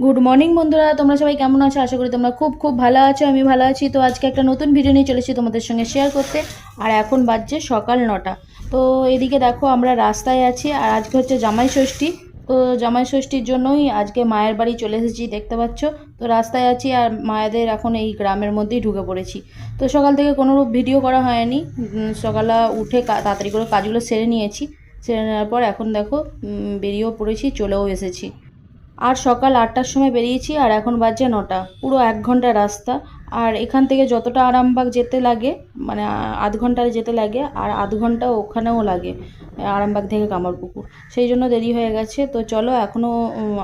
Good morning বন্ধুরা। তোমরা সবাই কেমন আছো? আশা করি তোমরা খুব খুব ভালো আছো, আমি ভালো আছি। তো আজকে একটা নতুন ভিডিও নিয়ে চলেছি তোমাদের সঙ্গে শেয়ার করতে। আর এখন বাজছে সকাল নটা। তো এদিকে দেখো, আমরা রাস্তায় আছি। আর আজকে হচ্ছে জামাই ষষ্ঠী। তো জামাই ষষ্ঠীর জন্যই আজকে মায়ের বাড়ি চলে এসেছি, দেখতে পাচ্ছ? তো রাস্তায় আছি আর মায়েদের এখন এই গ্রামের মধ্যেই ঢুকে পড়েছি। তো সকাল থেকে কোনো ভিডিও করা হয়নি। সকালে উঠে তাড়াতাড়ি করে কাজগুলো সেরে নিয়েছি। সেরে নেওয়ার পর এখন দেখো বেরিয়েও পড়েছি, চলেও এসেছি। আর সকাল আটটার সময় বেরিয়েছি আর এখন বাজছে নটা। পুরো এক ঘণ্টা রাস্তা। আর এখান থেকে যতটা আরামবাগ যেতে লাগে মানে আধ ঘন্টায় যেতে লাগে, আর আধ ঘণ্টা ওখানেও লাগে, আরামবাগ থেকে কামারপুকুর। সেই জন্য দেরি হয়ে গেছে। তো চলো এখনও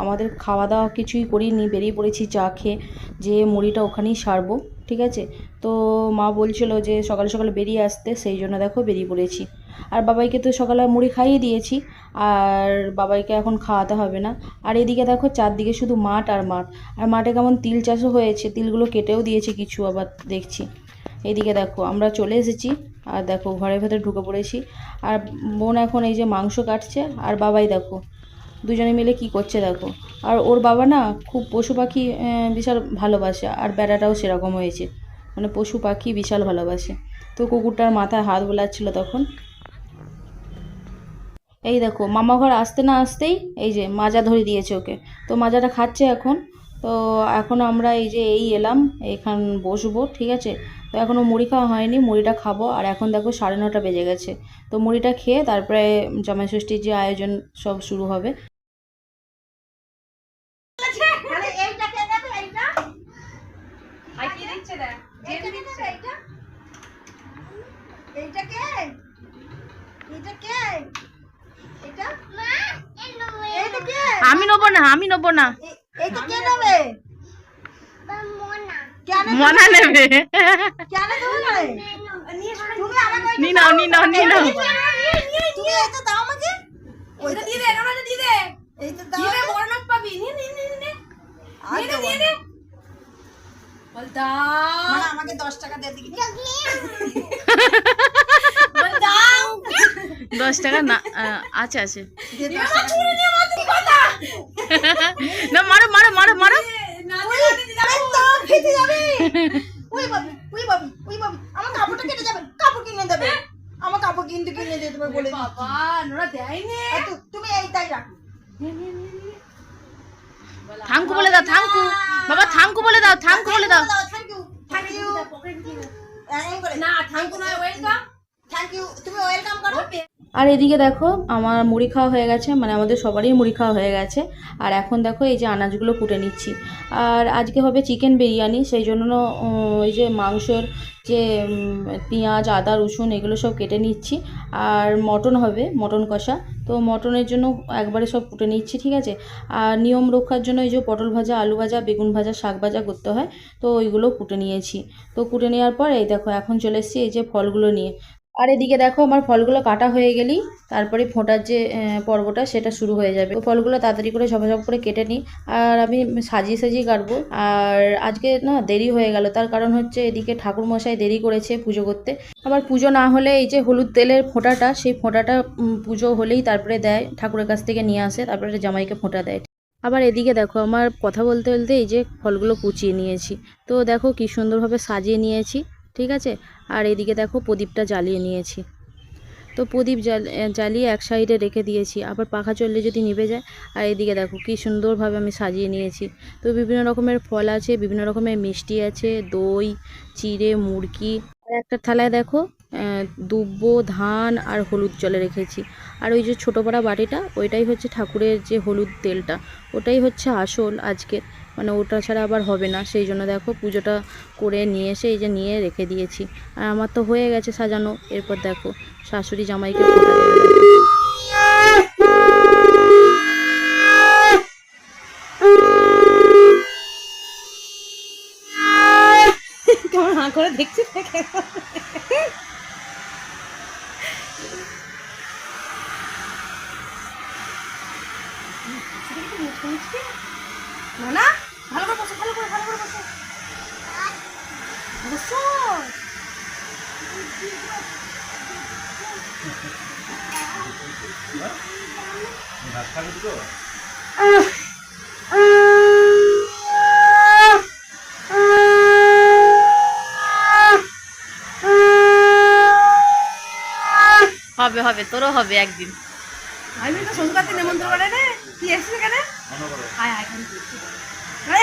আমাদের খাওয়া দাওয়া কিছুই করিনি, বেরিয়ে পড়েছি চা খেয়ে যে মুড়িটা ওখানেই সারবো, ঠিক আছে? তো মা বলছিল যে সকালে সকালে বেরিয়ে আসতে, সেই জন্য দেখো বেরিয়ে পড়েছি। আর বাবাইকে তো সকালে মুড়ি খাইয়ে দিয়েছি, আর বাবাইকে এখন খাওয়াতে হবে না। আর এদিকে দেখো চারদিকে শুধু মাঠ আর মাঠ, আর মাঠে কেমন তিল চাষও হয়েছে, তিলগুলো কেটেও দিয়েছে কিছু আবার দেখছি। এদিকে দেখো আমরা চলে এসেছি, আর দেখো ঘরের ভেতরে ঢুকে পড়েছি, আর বোন এখন এই যে মাংস কাটছে, আর বাবাই দেখো, দুজনে মিলে কি করছে দেখো। আর ওর বাবা না খুব পশু পাখি বিশাল ভালোবাসে, আর বেড়াটাও সেরকম হয়েছে। মানে পশু পাখি বিশাল ভালোবাসে। তো কুকুরটার মাথায় হাত বোলাচ্ছিল তখন এই দেখো মামা ঘর আসতে না আসতেই এই যে মাজা ধরে দিয়েছে ওকে। তো মাজাটা খাচ্ছে এখন। তো এখন আমরা এই যে এই এলাম এখান বসবো ঠিক আছে? তো এখনও মুড়ি খাওয়া হয়নি মুড়িটা খাব। আর এখন দেখো সাড়ে নটা বেজে গেছে। তো মুড়িটা খেয়ে তারপরে জামাই ষষ্ঠীর যে আয়োজন সব শুরু হবে। এইটা কে? এইটা কি? আমি নেব না আমি নেব না। কে নেবে? কেন মনা নেবে। না আমাকে নি নাও নি নাও নি নাও তুমি এইটা দাও আমাকে। ওইটা দিয়ে দে এখানে দিয়ে দে। এইটা দাও দিয়ে দে আমাকে। বড় নোট পাবি। নে নে নে নে আর দিয়ে দে দেবো দিয়ে না। দে। বল দাও মানে আমাকে দশ টাকা দিয়ে দিবি। দশ টাকা না আহ, আছে আছে না মারো মারো মারো মারো না দিয়ে দিতে এই তো খেতে যাবে ওই বাবি ওই বাবি ওই বাবি আমার কাপড়টা কেটে যাবে কাপড় কিনে দেবে আমার কাপড় কিন্তু কিনে দিয়ে দেবে বলে দিচ্ছি। বাবা নোরা দেয়নি আর তু- তুমি এইটাই রাখো থাঙ্কু বলে দাও থাঙ্কু বাবা থাঙ্কু বলে দাও থাঙ্কু বলে দাও থ্যাংক ইউ থ্যাংক ইউ না থাঙ্কু নয় ওয়েলকাম থ্যাংক ইউ তুমি ওয়েলকাম করো আর এদিকে দেখো, আমার মুড়ি খাওয়া হয়ে গেছে মানে আমাদের সবারই মুড়ি খাওয়া হয়ে গেছে। আর এখন দেখো, এই যে আনাজগুলো কুটে নিচ্ছি। আর আজকে হবে চিকেন বিরিয়ানি, সেই জন্য ওই যে মাংসের যে পেঁয়াজ, আদা, রসুন, এগুলো সব কেটে নিচ্ছি। আর মটন হবে, মটন কষা। তো মটনের জন্য একবারে সব কুটে নিচ্ছি, ঠিক আছে? আর নিয়ম রক্ষার জন্য এই যে পটল ভাজা, আলু ভাজা, বেগুন ভাজা, শাক ভাজা করতে হয়। তো ওইগুলো কুটে নিয়েছি। তো কুটে নেওয়ার পর, এই দেখো, এখন চলে এসেছি এই যে ফলগুলো নিয়ে। আর এদিকে দেখো আমার ফলগুলো কাটা হয়ে গেলেই তারপরে ফোঁটার যে পর্বটা সেটা শুরু হয়ে যাবে। ফলগুলো তাড়াতাড়ি করে ঝপাঝপ করে কেটে নিই, আর আমি সাজিয়ে সাজিয়ে কাটবো। আর আজকে না দেরি হয়ে গেল, তার কারণ হচ্ছে এদিকে ঠাকুর মশাই দেরি করেছে পুজো করতে। আবার পুজো না হলে এই যে হলুদ তেলের ফোঁটাটা, সেই ফোঁটাটা পুজো হলেই তারপরে দেয়, ঠাকুরের কাছ থেকে নিয়ে আসে, তারপরে জামাইকে ফোঁটা দেয়। আবার এদিকে দেখো আমার কথা বলতে বলতে এই যে ফলগুলো কুচিয়ে নিয়েছি। তো দেখো কি সুন্দরভাবে সাজিয়ে নিয়েছি। ঠিক আছে? আর এদিকে দেখো প্রদীপটা জ্বালিয়ে নিয়েছি। তো প্রদীপ জ্বাল- জ্বালিয়ে এক সাইডে রেখে দিয়েছি। আবার পাখা চললে যদি নিভে যায়, আর এদিকে দেখো কি সুন্দরভাবে আমি সাজিয়ে নিয়েছি। তো বিভিন্ন রকমের ফল আছে, বিভিন্ন রকমের মিষ্টি আছে, দই, চিড়ে মুরকি আর একটা থালায় দেখো দুব্বো, ধান আর হলুদ জলে রেখেছি। আর ওই যে ছোটো পাড়া বাটিটা, ওইটাই হচ্ছে ঠাকুরের যে হলুদ তেলটা, ওটাই হচ্ছে আসল আজকে মানে ওটা ছাড়া আবার হবে না। সেই জন্য দেখো পুজোটা করে নিয়ে এসে এই যে নিয়ে রেখে দিয়েছি। আর আমার তো হয়ে গেছে সাজানো। এরপর দেখো শাশুড়ি জামাইকে দেখছি না ভালো করে বসো ভালো করে ভালো করে বসো। বসো। হবে হবে তোরও হবে একদিন। আমি তো শ্বশুর কাছে নেমন্ত্রণ করে রে। তুই এসছিস কেন আয় না।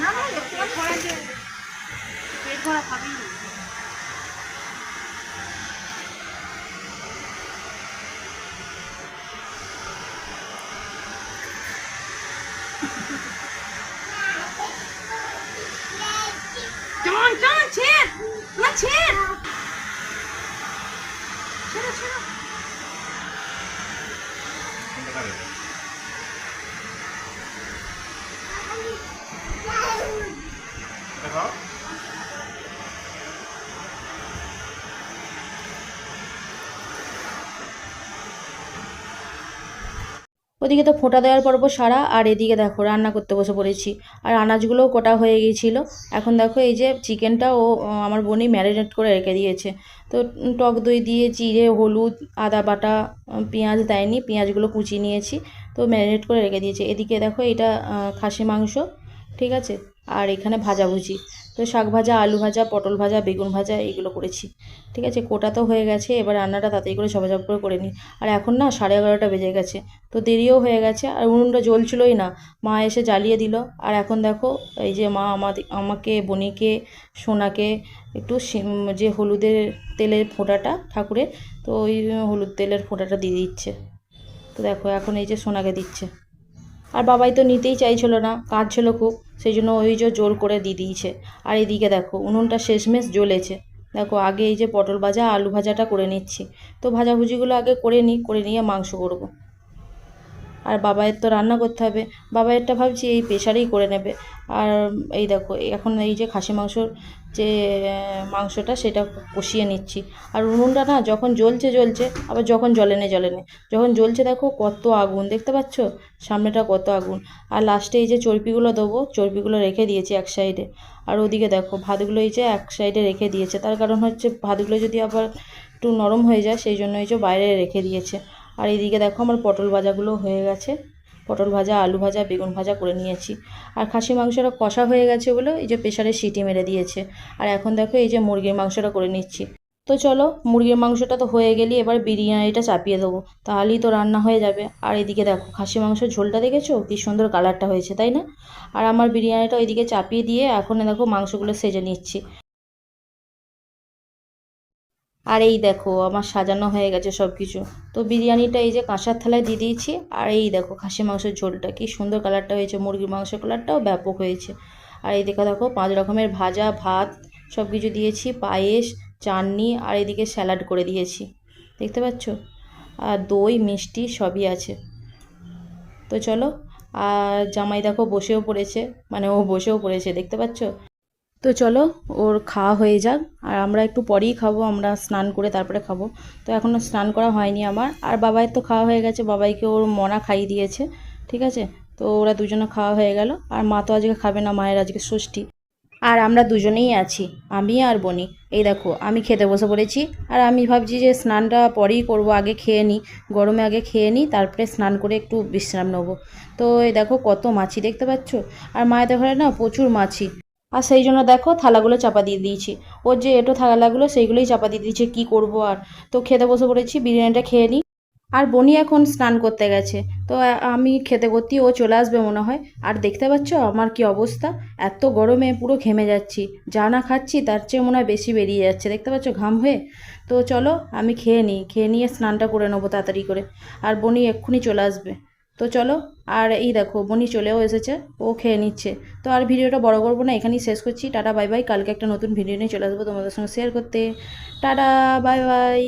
না, না, একটু পেট ভরা আছে। পেট ভরা খাবি টান টান ছেড় না ছেড় ছেড়ে ছেড়ে ওদিকে তো ফোঁটা দেওয়ার পর পর সারা, আর এদিকে দেখো রান্না করতে বসে পড়েছি। আর আনাজগুলোও কোটা হয়ে গিয়েছিল। এখন দেখো এই যে চিকেনটা ও আমার বোনই ম্যারিনেট করে রেখে দিয়েছে। তো টক দই দিয়ে জিরে, হলুদ, আদা বাটা পেঁয়াজ দেয়নি, পেঁয়াজগুলো কুচিয়ে নিয়েছি। তো ম্যারিনেট করে রেখে দিয়েছে। এদিকে দেখো এটা খাসি মাংস, ঠিক আছে? আর এখানে ভাজাভুজি তো শাক ভাজা, আলু ভাজা, পটল ভাজা, বেগুন ভাজা, এইগুলো করেছি। ঠিক আছে, কোটা তো হয়ে গেছে, এবার রান্নাটা তাড়াতাড়ি করে ঝপাঝপ করে করে নিই। আর এখন না সাড়ে এগারোটা বেজে গেছে, তো দেরিও হয়ে গেছে, আর উনুনটা জ্বলছিলই না। মা এসে জ্বালিয়ে দিল, আর এখন দেখো, এই যে মা আমাদের আমাকে, বনিকে, সোনাকে, একটু যে হলুদের তেলের ফোঁটাটা ঠাকুরের, তো ওই হলুদ তেলের ফোঁটাটা দিয়ে দিচ্ছে। তো দেখো, এখন এই যে সোনাকে দিচ্ছে। আর বাবাই তো নিতেই চাইছিল না, কাঁদছিল খুব সেই জন্য ওই যে জোর করে দিয়ে দিয়েছে। আর এদিকে দেখো, উনুনটা শেষমেশ জ্বলেছে। দেখো, আগে এই যে পটল ভাজা, আলু ভাজাটা করে নিচ্ছি। তো ভাজাভুজিগুলো আগে করে নিই, করে নিয়ে মাংস করব। আর বাবাইয়ের তো রান্না করতে হবে। বাবাইয়েরটা ভাবছি এই প্রেশারেই করে নেবে। আর এই দেখো, এখন এই যে খাসি মাংসর যে, মাংসটা সেটা কষিয়ে নিচ্ছি। আর উনুনটা না যখন জ্বলছে জ্বলছে, আবার যখন জ্বলে নে জ্বলে নে যখন জ্বলছে দেখো কত আগুন, দেখতে পাচ্ছ? সামনেটা কত আগুন। আর লাস্টে এই যে চর্বিগুলো দেবো, চর্বিগুলো রেখে দিয়েছি এক সাইডে। আর ওদিকে দেখো ভাতগুলো এই যে এক সাইডে রেখে দিয়েছে। তার কারণ হচ্ছে ভাতগুলো যদি আবার একটু নরম হয়ে যায়, সেই জন্য এই যে বাইরে রেখে দিয়েছে। আর এইদিকে দেখো আমার পটল ভাজাগুলো হয়ে গেছে। পটল ভাজা, আলু ভাজা, বেগুন ভাজা করে নিয়েছি। আর খাসি মাংসটা কষা হয়ে গেছে বলে এই যে প্রেশারে সিটি মেরে দিয়েছে। আর এখন দেখো এই যে মুরগির মাংসটা করে নিচ্ছি। তো চলো, মুরগির মাংসটা তো হয়ে গেলে, এবার বিরিয়ানিটা চাপিয়ে দেবো। তাহলেই তো রান্না হয়ে যাবে। আর এদিকে দেখো, খাসি মাংসের ঝোলটা দেখেছ? কি সুন্দর কালারটা হয়েছে, তাই না? আর আমার বিরিয়ানিটা ওইদিকে চাপিয়ে দিয়ে এখন দেখো মাংসগুলো সেজে নিচ্ছি। আর এই দেখো, আমার সাজানো হয়ে গেছে সব কিছু তো বিরিয়ানিটা এই যে কাঁসার থালায় দিয়ে দিয়েছি, আর এই দেখো খাসি মাংসের ঝোলটা, কি সুন্দর কালারটা হয়েছে, মুরগির মাংসের কালারটাও ব্যাপক হয়েছে। আর এই দেখো দেখো, পাঁচ রকমের ভাজা, ভাত সব কিছু দিয়েছি, পায়েস, চাটনি, আর এদিকে স্যালাড করে দিয়েছি। দেখতে পাচ্ছ? আর দই, মিষ্টি সবই আছে। তো চলো, আর জামাই দেখো বসেও পড়েছে মানে ও বসেও পড়েছে, দেখতে পাচ্ছ? তো চলো, ওর খাওয়া হয়ে যাক। আর আমরা একটু পরেই খাব, আমরা স্নান করে তারপরে খাব। তো এখনও স্নান করা হয়নি আমার। আর বাবাইয়ের তো খাওয়া হয়ে গেছে, বাবাইকে ওর মনা খাইয়ে দিয়েছে, ঠিক আছে? তো ওরা দুজনে খাওয়া হয়ে গেল। আর মা তো আজকে খাবে না, মায়ের আজকে ষষ্ঠী। আর আমরা দুজনেই আছি, আমি আর বনি। এই দেখো, আমি খেতে বসে পড়েছি। আর আমি ভাবছি যে স্নানটা পরেই করব, আগে খেয়ে নিই, গরমে আগে খেয়ে নিই, তারপরে স্নান করে একটু বিশ্রাম নেব। তো এই দেখো, কত মাছি দেখতে পাচ্ছ? আর মায়েদের ঘরে না প্রচুর মাছি। আর সেই জন্য দেখো থালাগুলো চাপা দিয়ে দিয়েছি। ওর যে এটো থালাগুলো, সেইগুলোই চাপা দিয়ে দিয়েছে, কী করব আর? তো খেতে বসে পড়েছি, বিরিয়ানিটা খেয়ে নিই আর বনি এখন স্নান করতে গেছে, তো আমি খেতে করতেই ও চলে আসবে মনে হয়। আর দেখতে পাচ্ছ আমার কি অবস্থা? এত গরমে পুরো ঘেমে যাচ্ছি, যা না খাচ্ছি তার চেয়ে মনে হয় বেশি বেরিয়ে যাচ্ছে, দেখতে পাচ্ছ ঘাম হয়ে? তো চলো আমি খেয়ে নিই খেয়ে নিয়ে স্নানটা করে নেব তাড়াতাড়ি করে। আর বনি এক্ষুনি চলে আসবে। তো চলো, আর এই দেখো, বনি চলেও এসেছে, ও খেয়ে নিচ্ছে। তো আর ভিডিওটা বড় করব না, এখানেই শেষ করছি। টাটা, বাই বাই, কালকে একটা নতুন ভিডিও নিয়ে চলে আসব তোমাদের সঙ্গে শেয়ার করতে। Tata, bye bye.